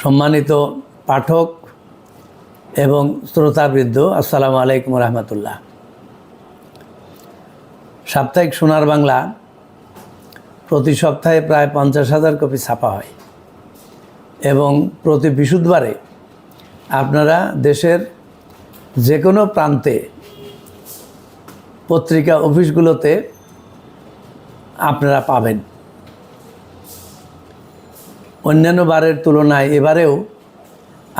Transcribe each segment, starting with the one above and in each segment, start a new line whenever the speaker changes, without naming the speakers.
সম্মানিত পাঠক এবং শ্রোতাবৃদ্ধ আসসালামু আলাইকুম রহমতুল্লাহ। সাপ্তাহিক সোনার বাংলা প্রতি সপ্তাহে প্রায় পঞ্চাশ হাজার কপি ছাপা হয় এবং প্রতি বিশুদ্ধবারে আপনারা দেশের যে কোনো প্রান্তে পত্রিকা অফিসগুলোতে আপনারা পাবেন। অন্যান্য বারের তুলনায় এবারেও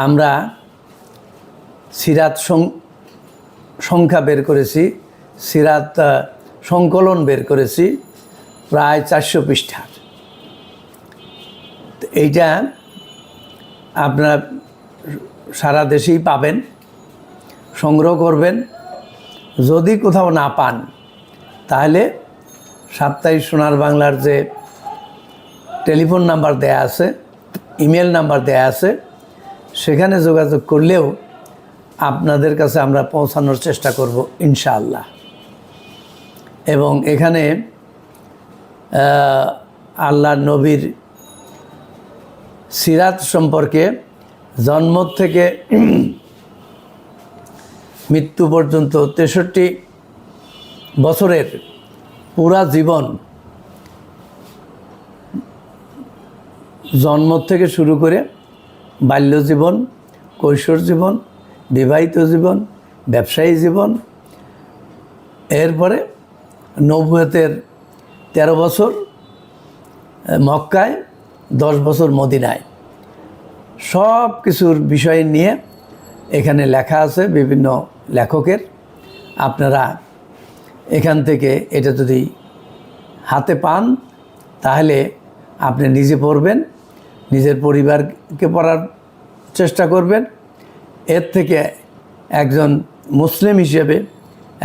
আমরা সিরাত সংখ্যা বের করেছি, সিরাত সংকলন বের করেছি প্রায় চারশো পৃষ্ঠার। এইটা আপনারা সারা দেশেই পাবেন, সংগ্রহ করবেন। যদি কোথাও না পান, তাহলে সাপ্তাহিক সোনার বাংলার যে টেলিফোন নাম্বার দেয়া আছে, ইমেল নাম্বার দেয়া আছে। সেখানে যোগাযোগ করলেও আপনাদের কাছে আমরা পৌঁছানোর চেষ্টা করব, ইনশাআল্লাহ। এবং এখানে আল্লাহ নবীর সিরাত সম্পর্কে জন্ম থেকে মৃত্যু পর্যন্ত তেষট্টি বছরের পুরা জীবন জন্ম থেকে শুরু করে বাল্য জীবন, কৈশোর জীবন, বিবাহিত জীবন, ব্যবসায়ী জীবন, এরপরে নব্বতের তেরো বছর মক্কায়, দশ বছর মদিনায়। সব কিছুর বিষয় নিয়ে এখানে লেখা আছে বিভিন্ন লেখকের। আপনারা এখান থেকে এটা যদি হাতে পান, তাহলে আপনি নিজে পড়বেন। নিজের পরিবারকে পড়ার চেষ্টা করবেন। এর থেকে একজন মুসলিম হিসেবে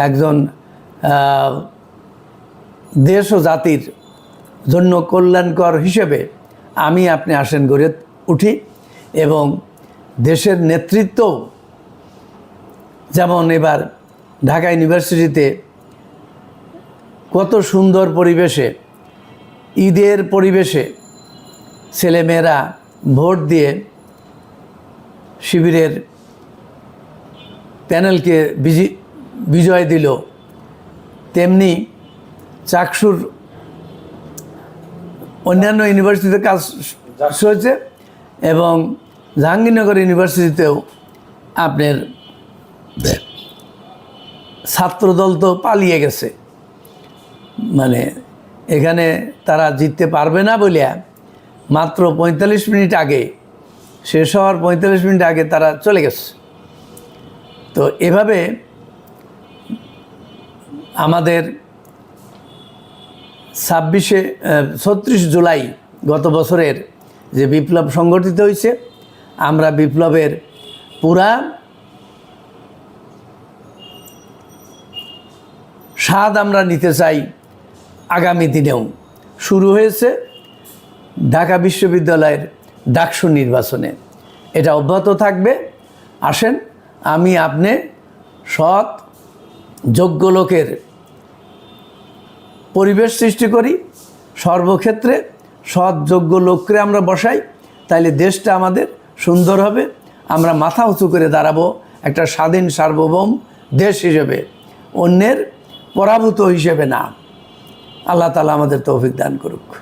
একজন দেশ ও জাতির জন্য কল্যাণকর হিসেবে আমি আপনি আসেন গড়ে উঠি এবং দেশের নেতৃত্ব যেমন এবার ঢাকা ইউনিভার্সিটিতে কত সুন্দর পরিবেশে, ঈদের পরিবেশে ছেলেমেয়েরা ভোট দিয়ে শিবিরের প্যানেলকে বিজি বিজয় দিল, তেমনি চাকসুর অন্যান্য ইউনিভার্সিটিতে কাজ হয়েছে এবং জাহাঙ্গীরনগর ইউনিভার্সিটিতেও আপনার ছাত্রদল তো পালিয়ে গেছে। মানে এখানে তারা জিততে পারবে না বলিয়া মাত্র পঁয়তাল্লিশ মিনিট আগে, শেষ হওয়ার পঁয়তাল্লিশ মিনিট আগে তারা চলে গেছে। তো এভাবে আমাদের ছাব্বিশে ছত্রিশ জুলাই গত বছরের যে বিপ্লব সংগঠিত হয়েছে, আমরা বিপ্লবের পুরা স্বাদ আমরা নিতে চাই আগামী দিনেও। শুরু হয়েছে ঢাকা বিশ্ববিদ্যালয়ের ডাকসু নির্বাচনে। এটা অব্যাহত থাকবে। আসেন, আমি আপনি সৎ, যোগ্য লোকের পরিবেশ সৃষ্টি করি। সর্বক্ষেত্রে সৎ, যোগ্য লোককে আমরা বসাই। তাইলে দেশটা আমাদের সুন্দর হবে। আমরা মাথা উঁচু করে দাঁড়াবো একটা স্বাধীন, সার্বভৌম দেশ হিসেবে। অন্যের পরাভূত হিসেবে না। আল্লাহ তালা আমাদের তৌফিক দান করুক।